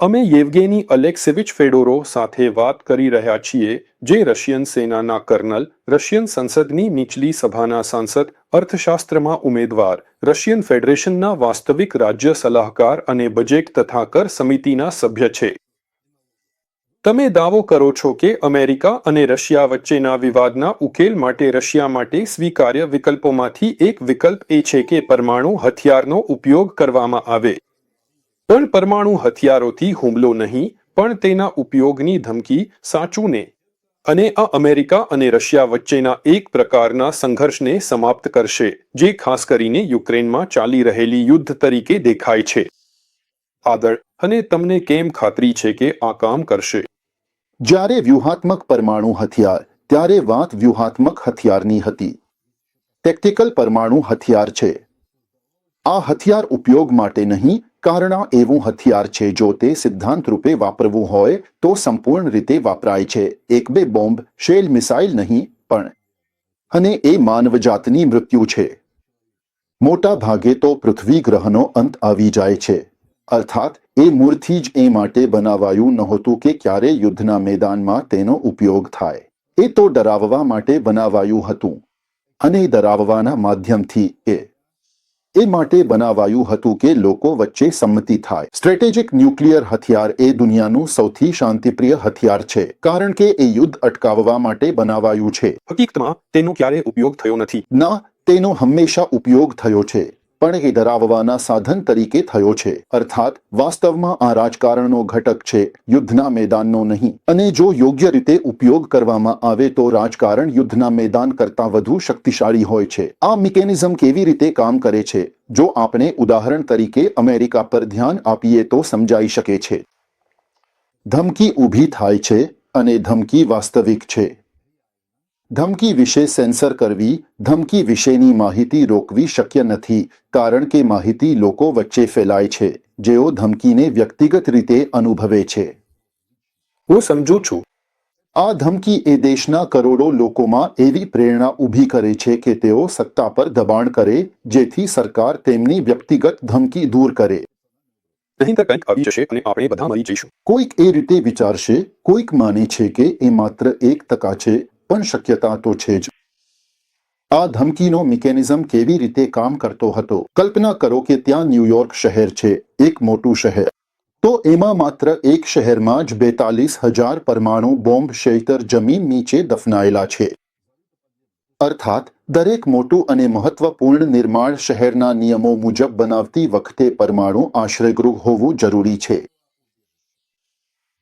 અમે યેવગેની અલેક્સેવિચ ફેડોરો સાથે વાત કરી રહ્યા છીએ, જે રશિયન સેનાના કર્નલ, રશિયન સંસદની નીચલી સભાના સાંસદ, અર્થશાસ્ત્રમાં ઉમેદવાર, રશિયન ફેડરેશનના વાસ્તવિક રાજ્ય સલાહકાર અને બજેટ તથા કર સમિતિના સભ્ય છે. તમે દાવો કરો છો કે અમેરિકા અને રશિયા વચ્ચેના વિવાદના ઉકેલ માટે રશિયા માટે સ્વીકાર્ય વિકલ્પોમાંથી એક વિકલ્પ એ છે કે પરમાણુ હથિયારનો ઉપયોગ કરવામાં આવે. પણ પરમાણુ હથિયારોથી હુમલો નહીં, પણ તેના ઉપયોગની ધમકી સાચું ને અને આ અમેરિકા અને રશિયા વચ્ચેના એક પ્રકારના સંઘર્ષને સમાપ્ત કરશે, જે ખાસ કરીને યુક્રેનમાં ચાલી રહેલી યુદ્ધ તરીકે દેખાય છે. આદર અને તમને કેમ ખાતરી છે કે આ કામ કરશે? જ્યારે વ્યૂહાત્મક પરમાણુ હથિયાર, ત્યારે વાત વ્યૂહાત્મક હથિયારની હતી. ટેક્ટિકલ પરમાણુ હથિયાર છે. આ હથિયાર ઉપયોગ માટે નહીં કારણ એવું હથિયાર છે, જો તે સિદ્ધાંત રૂપે વાપરવું હોય, તો સંપૂર્ણ રીતે વાપરાય છે. એક બે બોમ્બ, શેલ મિસાઇલ નહીં, પણ. અને એ માનવજાતની મૃત્યુ છે. મોટા ભાગે તો પૃથ્વી ગ્રહનો અંત આવી જાય છે. અર્થાત, એ મૂળથી જ એ માટે બનાવાયું નહોતું કે ક્યારે યુદ્ધના મેદાનમાં તેનો ઉપયોગ થાય. એ તો ડરાવવા માટે બનાવાયું હતું. અને ડરાવવાના માધ્યમથી એ એ માટે બનાવાયું હતું કે લોકો વચ્ચે સંમતિ થાય. સ્ટ્રેટેજિક ન્યુક્લિયર હથિયાર એ દુનિયાનું સૌથી શાંતિપ્રિય હથિયાર છે. કારણ કે એ યુદ્ધ અટકાવવા માટે બનાવાયું છે. હકીકતમાં તેનો ક્યારે ઉપયોગ થયો નથી. ના તેનો હંમેશા ઉપયોગ થયો છે. પણ એ ડરાવવાના સાધન તરીકે થયો છે. અર્થાત, વાસ્તવમાં આ રાજકારણનો ઘટક છે, યુદ્ધના મેદાનનો નહીં. અને જો યોગ્ય રીતે ઉપયોગ કરવામાં આવે તો રાજકારણ યુદ્ધના મેદાન કરતાં વધુ શક્તિશાળી હોય છે. આ મિકેનિઝમ કેવી રીતે કામ કરે છે? જો આપણે ઉદાહરણ તરીકે અમેરિકા પર ધ્યાન આપીએ તો સમજાઈ શકે છે. ધમકી ઊભી થાય છે અને ધમકી વાસ્તવિક છે. ધમકી વિશે સેન્સર કરવી ધમકી વિશેની માહિતી રોકવી શક્ય નથી કારણ કે માહિતી લોકો વચ્ચે ફેલાય છે જેઓ ધમકીને વ્યક્તિગત રીતે અનુભવે છે. હું સમજુ છું. આ ધમકી એ દેશના કરોડો લોકોમાં એવી પ્રેરણા ઊભી કરે છે કે તેઓ સત્તા પર દબાણ કરે જેથી સરકાર તેમની વ્યક્તિગત ધમકી દૂર કરે. નહીંતર કંઈક આવી જશે અને આપણે બધા મરી જઈશું. કોઈક એ રીતે વિચારશે કોઈક માને છે કે એ માત્ર એક ટકા છે પણ શક્યતા તો છે જ. આ ધમકીનો મિકેનિઝમ કેવી રીતે કામ કરતો હતો? કલ્પના કરો કે ત્યાં ન્યૂયોર્ક શહેર છે, એક મોટું શહેર. તો એમાં માત્ર એક શહેરમાં જ બેતાલીસ હજાર પરમાણુ બોમ્બ શેલ્ટર જમીન નીચે દફનાયેલા છે. અર્થાત, દરેક મોટું અને મહત્વપૂર્ણ નિર્માણ શહેરના નિયમો મુજબ બનાવતી વખતે પરમાણુ આશ્રયગૃહ હોવું જરૂરી છે.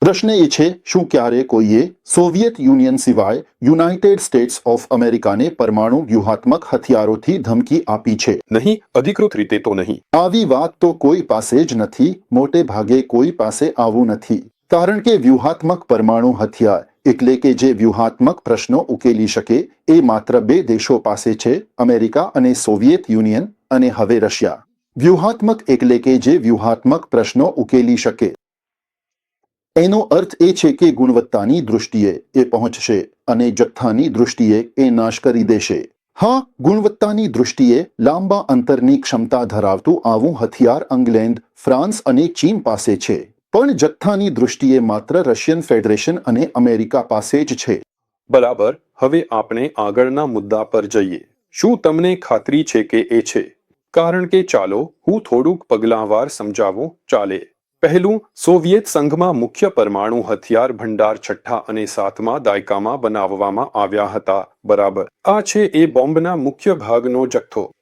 પ્રશ્ન એ છે શું ક્યારે કોઈએ સોવિયત યુનિયન સિવાય યુનાઇટેડ સ્ટેટ્સ ઓફ અમેરિકાને પરમાણુ વ્યૂહાત્મક હથિયારોથી ધમકી આપી છે? નહીં અધિકૃત રીતે તો નહીં. આવી વાત તો કોઈ પાસે જ નથી મોટે ભાગે કોઈ પાસે આવું નથી. કારણ કે વ્યૂહાત્મક પરમાણુ હથિયાર એટલે કે જે વ્યૂહાત્મક પ્રશ્નો ઉકેલી શકે એ માત્ર બે દેશો પાસે છે અમેરિકા અને સોવિયત યુનિયન અને હવે રશિયા. વ્યૂહાત્મક એટલે કે જે વ્યૂહાત્મક પ્રશ્નો ઉકેલી શકે. એનો અર્થ એ છે કે ગુણવત્તાની દૃષ્ટિએ એ પહોંચશે અને જથ્થાની દૃષ્ટિએ એ નાશ કરી દેશે. હા, ગુણવત્તાની દૃષ્ટિએ લાંબા અંતરની ક્ષમતા ધરાવતું આવું હથિયાર અંગ્લેન્ડ ફ્રાન્સ અને ચીન પાસે છે. પણ જથ્થાની દૃષ્ટિએ માત્ર રશિયન ફેડરેશન અને અમેરિકા પાસે જ છે. બરાબર, હવે આપણે આગળના મુદ્દા પર જઈએ. શું તમને ખાતરી છે કે એ છે? કારણ કે ચાલો હું થોડુંક પગલાંવાર સમજાવું, ચાલે. પહેલું, સોવિયેત સંઘમાં મુખ્ય પરમાણુ હથિયાર ભંડાર છઠ્ઠા અને સાતમા દાયકામાં બનાવવામાં આવ્યા હતા. બરાબર. આ છે એ બોમ્બના મુખ્ય ભાગનો જથ્થો.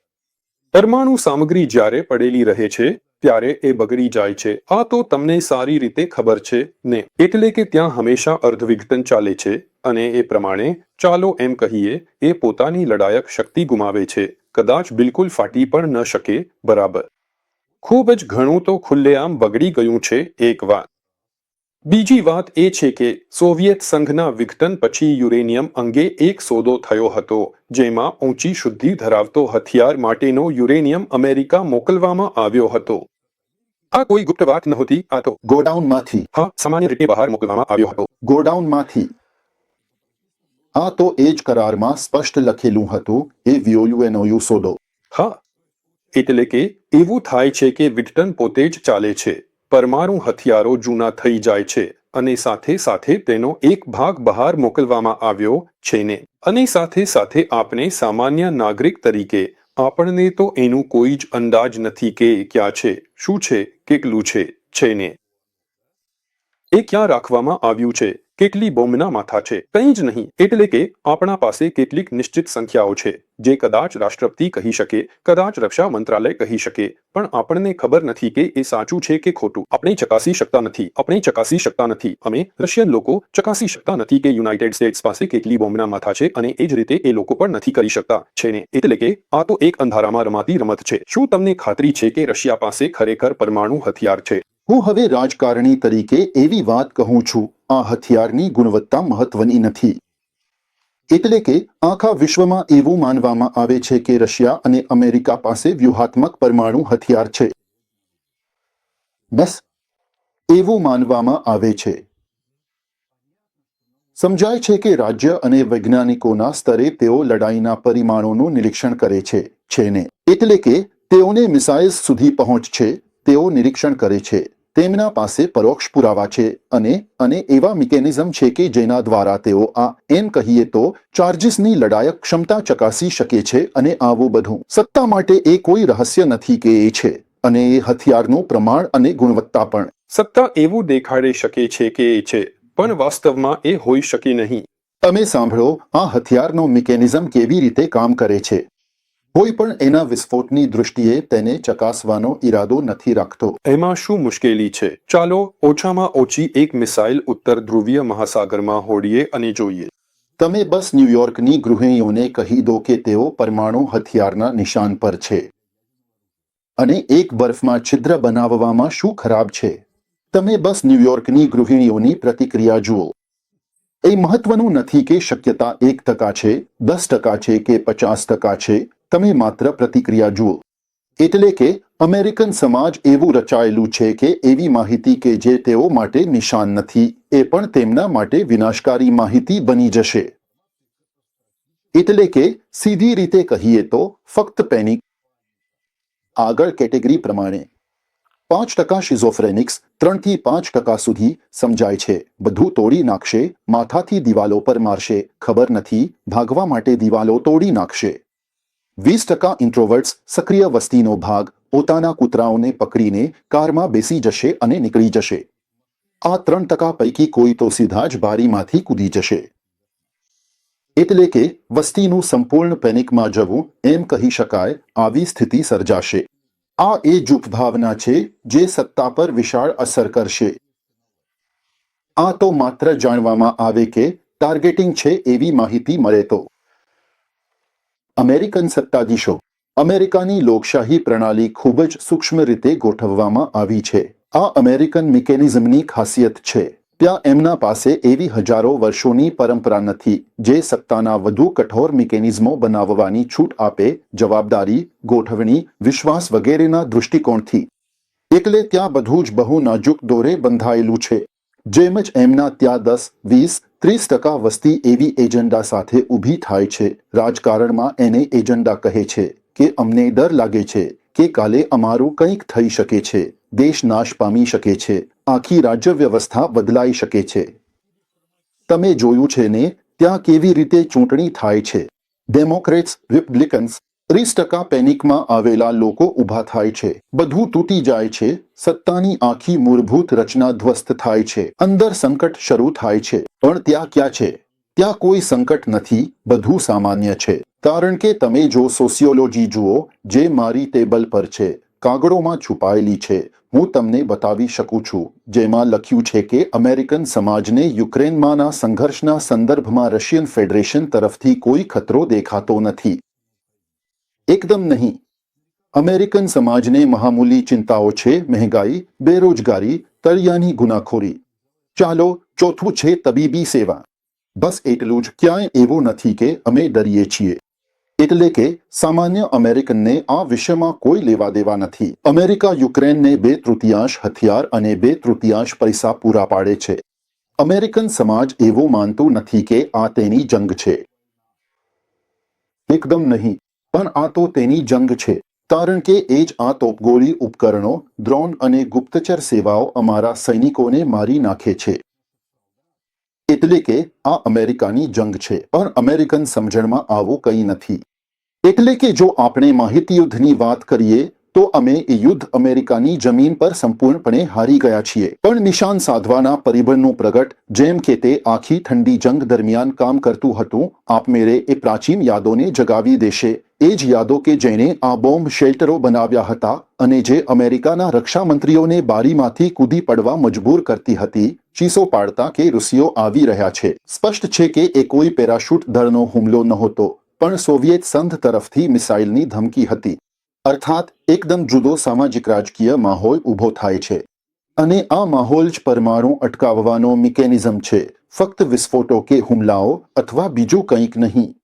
પરમાણુ સામગ્રી જ્યારે પડેલી રહે છે, ત્યારે એ બગડી જાય છે. આ તો તમને સારી રીતે ખબર છે, ને? એટલે કે ત્યાં હંમેશા અર્ધવિઘટન ચાલે છે, અને એ પ્રમાણે, ચાલો એમ કહીએ, એ પોતાની લડાયક શક્તિ ગુમાવે છે. કદાચ બિલકુલ ફાટી પણ ન શકે. બરાબર. ખૂબ જ ઘણું તો ખુલ્લેઆમ બગડી ગયું છે એક વાત. બીજી વાત એ છે કે સોવિયેત સંઘના વિઘટન પછી યુરેનિયમ અંગે એક સોદો થયો હતો જેમાં ઊંચી શુદ્ધિ ધરાવતો હથિયાર માટેનો યુરેનિયમ અમેરિકા મોકલવામાં આવ્યો હતો. આ કોઈ ગુપ્ત વાત નહોતી આ તો ગોડાઉનમાંથી. હા સામાન્ય રીતે બહાર મોકલવામાં આવ્યો હતો. ગોડાઉનમાંથી. આ તો એ જ કરારમાં સ્પષ્ટ લખેલું હતું એ વિઓયુએનઓયુ સોદો. હા એટલે કે એવું થાય છે કે વિઘટન પોતે જ ચાલે છે. પરમાણુ હથિયારો જૂના થઈ જાય છે અને સાથે સાથે તેનો એક ભાગ બહાર મોકલવામાં આવ્યો છે ને. અને સાથે સાથે આપણે સામાન્ય નાગરિક તરીકે આપણને તો એનું કોઈ જ અંદાજ નથી કે ક્યાં છે, શું છે, કેટલું છે છે ને. એ ક્યાં રાખવામાં આવ્યું છે? કેટલી બોમ્બના માથા છે? કંઈ જ નહીં. એટલે કે આપણા પાસે કેટલીક નિશ્ચિત સંખ્યાઓ છે, જે કદાચ રાષ્ટ્રપતિ કહી શકે, કદાચ રક્ષા મંત્રાલય કહી શકે. પણ આપણને ખબર નથી કે એ સાચું છે કે ખોટું. આપણે ચકાસી શકતા નથી. આપણે ચકાસી શકતા નથી. અમે રશિયન લોકો ચકાસી શકતા નથી કે યુનાઇટેડ સ્ટેટ્સ પાસે કેટલી બોમ્બના માથા છે અને એ જ રીતે એ લોકો પણ નથી કરી શકતા. છે ને? એટલે કે આ તો એક અંધારામાં રમાતી રમત છે. શું તમને ખાતરી છે કે રશિયા પાસે ખરેખર પરમાણુ હથિયાર છે? હું હવે રાજકારણી તરીકે એવી વાત કહું છું, આ હથિયારની ગુણવત્તા મહત્વની નથી. એટલે કે આખા વિશ્વમાં એવું માનવામાં આવે છે કે રશિયા અને અમેરિકા પાસે વ્યૂહાત્મક પરમાણુ હથિયાર છે. બસ, એવું માનવામાં આવે છે. સમજાય છે કે રાજ્ય અને વૈજ્ઞાનિકોના સ્તરે તેઓ લડાઈના પરિમાણોનું નિરીક્ષણ કરે છે છે ને? એટલે કે તેઓને મિસાઇલ્સ સુધી પહોંચ છે, તેઓ નિરીક્ષણ કરે છે. તેમના પાસે પરોક્ષ પુરાવા છે અને અને એવા મિકેનિઝમ છે કે જેના દ્વારા તેઓ આ એમ કહીએ તો ચાર્જિસની લડાયક ક્ષમતા ચકાસી શકે છે અને આવું બધું. સત્તા માટે એ કોઈ રહસ્ય નથી કે એ છે અને એ હથિયારનું પ્રમાણ અને ગુણવત્તા પણ. સત્તા એવું દેખાડી શકે છે કે એ છે પણ વાસ્તવમાં એ હોઈ શકે નહીં. તમે સાંભળો આ હથિયારનો મિકેનિઝમ કેવી રીતે કામ કરે છે? કોઈ પણ એના વિસ્ફોટની દૃષ્ટિએ તેને ચકાસવાનો ઈરાદો નથી રાખતો. એમાં શું મુશ્કેલી છે? ચાલો ઓછામાં ઓછી એક મિસાઇલ ઉત્તર ધ્રુવીય મહાસાગરમાં હોડીએ અને જોઈએ. તમે બસ ન્યૂયોર્કની ગૃહિણીઓને કહી દો કે તેઓ પરમાણુ હથિયારના નિશાન પર છે. અને એક બરફમાં છિદ્ર બનાવવામાં શું ખરાબ છે? તમે બસ ન્યૂયોર્કની ગૃહિણીઓની પ્રતિક્રિયા જુઓ. એ મહત્વનું નથી કે શક્યતા એક ટકા છે દસ ટકા છે કે પચાસ ટકા છે તમે માત્ર પ્રતિક્રિયા જુઓ. એટલે કે અમેરિકન સમાજ એવું રચાયેલું છે કે એવી માહિતી કે જે તેઓ માટે નિશાન નથી, એ પણ તેમના માટે વિનાશકારી માહિતી બની જશે. એટલે કે સીધી રીતે કહીએ તો ફક્ત પેનિક. આગળ કેટેગરી પ્રમાણે. પાંચ ટકા શિઝોફ્રેનિક્સ ત્રણથી પાંચ ટકા સુધી સમજાય છે. બધું તોડી નાખશે, માથાથી દિવાલો પર મારશે, ખબર નથી, ભાગવા માટે દિવાલો તોડી નાખશે. વીસ ટકા ઇન્ટ્રોવર્ટ્સ સક્રિય વસ્તીનો ભાગ પોતાના કૂતરાઓને પકડીને કારમાં બેસી જશે અને નીકળી જશે. આ ત્રણ ટકા પૈકી કોઈ તો સીધા જ બારીમાંથી કૂદી જશે. એટલે કે વસ્તીનું સંપૂર્ણ પેનિકમાં જવું એમ કહી શકાય આવી સ્થિતિ સર્જાશે. આ એ જૂપ ભાવના છે જે સત્તા પર વિશાળ અસર કરશે. આ તો માત્ર જાણવામાં આવે કે ટાર્ગેટિંગ છે એવી માહિતી મળે તો. અમેરિકન સત્તાધીશો. અમેરિકાની લોકશાહી પ્રણાલી ખૂબ જ સૂક્ષ્મ રીતે ગોઠવવામાં આવી છે. આ અમેરિકન મિકેનિઝમની ખાસિયત છે. ત્યાં એમના પાસે એવી હજારો વર્ષોની પરંપરા નથી, જે સત્તાના વધુ કઠોર મિકેનિઝમો બનાવવાની છૂટ આપે, જવાબદારી, ગોઠવણી, વિશ્વાસ વગેરેના દૃષ્ટિકોણથી. એટલે ત્યાં બધું જ બહુ નાજુક દોરે બંધાયેલું છે. જેમ જ એમના ત્યાં દસ, વીસ ત્રીસ ટકા વસ્તી એવી એજન્ડા સાથે ઊભી થાય છે. રાજકારણમાં એને એજન્ડા કહે છે કે, અમને ડર લાગે છે કે કાલે અમારું કંઈક થઈ શકે છે. દેશ નાશ પામી શકે છે. આખી રાજ્ય વ્યવસ્થા બદલાઈ શકે છે. તમે જોયું છે ને, ત્યાં કેવી રીતે ચૂંટણી થાય છે? ડેમોક્રેટ્સ રિપબ્લિકન્સ ત્રીસ ટકા પેનિકમાં આવેલા લોકો ઊભા થાય છે. બધું તૂટી જાય છે. સત્તાની આખી મૂળભૂત રચના ધ્વસ્ત થાય છે. અંદર સંકટ શરૂ થાય છે. પણ ત્યાં ક્યાં છે? ત્યાં કોઈ સંકટ નથી. બધું સામાન્ય છે. કારણ કે તમે જો સોશિયોલોજી જુઓ, જે મારી ટેબલ પર છે, કાગળોમાં છુપાયેલી છે. હું તમને બતાવી શકું છું. જેમાં લખ્યું છે કે અમેરિકન સમાજને યુક્રેનમાંના સંઘર્ષના સંદર્ભમાં રશિયન ફેડરેશન તરફથી કોઈ ખતરો દેખાતો નથી. એકદમ નહીં. અમેરિકન સમાજને મહામૂલી ચિંતાઓ છે, મહેંગાઈ, બેરોજગારી, તળિયાની ગુનાખોરી. ચાલો ચોથું છે તબીબી સેવા. બસ એટલું જ ક્યાંય એવું નથી કે અમે ડરીએ છીએ. એટલે કે સામાન્ય અમેરિકનને આ વિષયમાં કોઈ લેવા દેવા નથી. અમેરિકા યુક્રેનને બે તૃતીયાંશ હથિયાર અને બે તૃતીયાંશ પૈસા પૂરા પાડે છે. અમેરિકન સમાજ એવું માનતું નથી કે આ તેની જંગ છે. એકદમ નહીં. પણ આ તો તેની જંગ છે. કારણ કે એ જ આ તોપગોળી ઉપકરણો, ડ્રોન અને ગુપ્તચર સેવાઓ અમારા સૈનિકોને મારી નાખે છે. એટલે કે આ અમેરિકાની જંગ છે. પણ અમેરિકન સમજણમાં આવું કંઈ નથી. એટલે કે જો આપણે માહિતી યુદ્ધની વાત કરીએ તો અમે એ યુદ્ધ અમેરિકાની જમીન પર સંપૂર્ણપણે હારી ગયા છીએ. પણ નિશાન સાધવાના પરિબળનું પ્રગટ, જેમ કે તે આખી ઠંડી જંગ દરમિયાન કામ કરતું હતું આપમેળે એ પ્રાચીન યાદોને જગાવી દેશે. એ જ યાદો કે જેણે આ બોમ્બ શેલ્ટરો બનાવ્યા હતા અને જે અમેરિકાના રક્ષા મંત્રીઓને બારીમાંથી કૂદી પડવા મજબૂર કરતી હતી, ચીસો પાડતા કે રૂસીઓ આવી રહ્યા છે. સ્પષ્ટ છે કે એ કોઈ પેરાશૂટ દળનો હુમલો નહોતો, પણ સોવિયેત સંઘ તરફથી મિસાઇલની ધમકી હતી. અર્થાત, એકદમ જુદો સામાજિક રાજકીય માહોલ ઊભો થાય છે. અને આ માહોલ જ પરમાણુ અટકાવવાનો મિકેનિઝમ છે. ફક્ત વિસ્ફોટો કે હુમલાઓ અથવા બીજું કંઈક નહીં.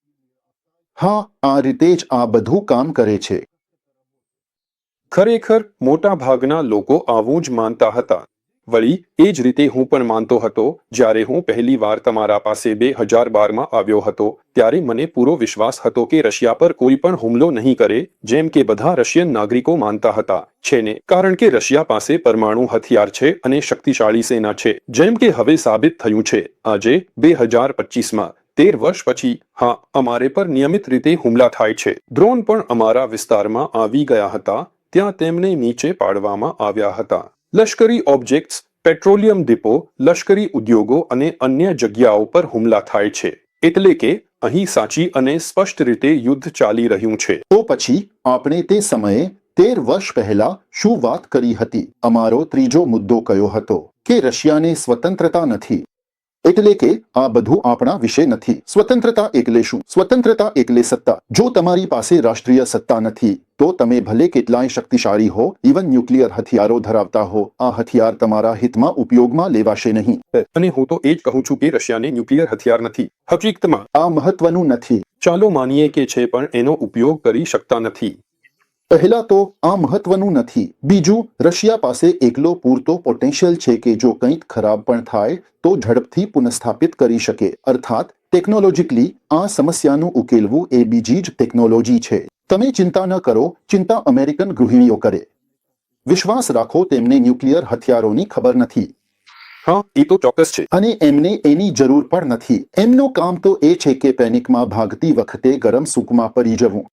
હા, આ રીતે જ આ બધું કામ કરે છે. ખરેખર મોટા ભાગના લોકો આવું જ માનતા હતા. વળી, એ જ રીતે હું પણ માનતો હતો, જ્યારે હું પહેલી વાર તમારા પાસે બે હજાર બારમાં આવ્યો હતો, ત્યારે મને પૂરો વિશ્વાસ હતો કે રશિયા પર કોઈ પણ હુમલો નહીં કરે, જેમ કે બધા રશિયન નાગરિકો માનતા હતા. છે ને કારણ કે રશિયા પાસે પરમાણુ હથિયાર છે અને શક્તિશાળી સેના છે, જેમ કે હવે સાબિત થયું છે. આજે, બે હજાર પચીસમાં, તેર વર્ષ પછી, હા, અમારે પર નિયમિત રીતે હુમલા થાય છે. ડ્રોન પણ અમારા વિસ્તારમાં આવી ગયા હતા, ત્યાં તેમને નીચે પાડવામાં આવ્યા હતા. લશ્કરી ઓબ્જેક્ટ્સ પેટ્રોલિયમ ડિપો લશ્કરી ઉદ્યોગો અને અન્ય જગ્યાઓ પર હુમલા થાય છે. એટલે કે, અહીં સાચી અને સ્પષ્ટ રીતે યુદ્ધ ચાલી રહ્યું છે. તો પછી, આપણે તે સમયે તેર વર્ષ પહેલા શું વાત કરી હતી? અમારો ત્રીજો મુદ્દો કયો હતો? કે રશિયાને સ્વતંત્રતા નથી. એટલે કે, આ બધું આપણા વિશે નથી. સ્વતંત્રતા એકલે શું? સ્વતંત્રતા એકલે સત્તા. જો તમારી પાસે રાષ્ટ્રીય સત્તા નથી તો તમે ભલે કેટલાય શક્તિશાળી હો ઇવન ન્યુક્લિયર હથિયારો ધરાવતા હો આ હથિયાર તમારા હિતમાં ઉપયોગમાં લેવાશે નહીં. અને હું તો એ જ કહું છું કે રશિયાને ન્યુક્લિયર હથિયાર નથી. હકીકતમાં આ મહત્વનું નથી. ચાલો માનીએ કે છે પણ એનો ઉપયોગ કરી શકતા નથી. પહેલા તો આ મહત્વનું નથી. બીજું રશિયા પાસે એકલો પૂરતો પોટેન્શિયલ છે કે જો કંઈક ખરાબ પણ થાય તો ઝડપથી પુનઃસ્થાપિત કરી શકે. અર્થાત ટેકનોલોજીકલી આ સમસ્યાનું ઉકેલવું એ બીજી જ ટેકનોલોજી છે. તમે ચિંતા ન કરો ચિંતા અમેરિકન ગૃહિણીઓ કરે. વિશ્વાસ રાખો તેમને ન્યુક્લિયર હથિયારોની ખબર નથી. હા એ તો ચોક્કસ છે. અને એમને એની જરૂર પણ નથી. એમનું કામ તો એ છે કે પેનિકમાં ભાગતી વખતે ગરમ સૂકમાં પડી જવું.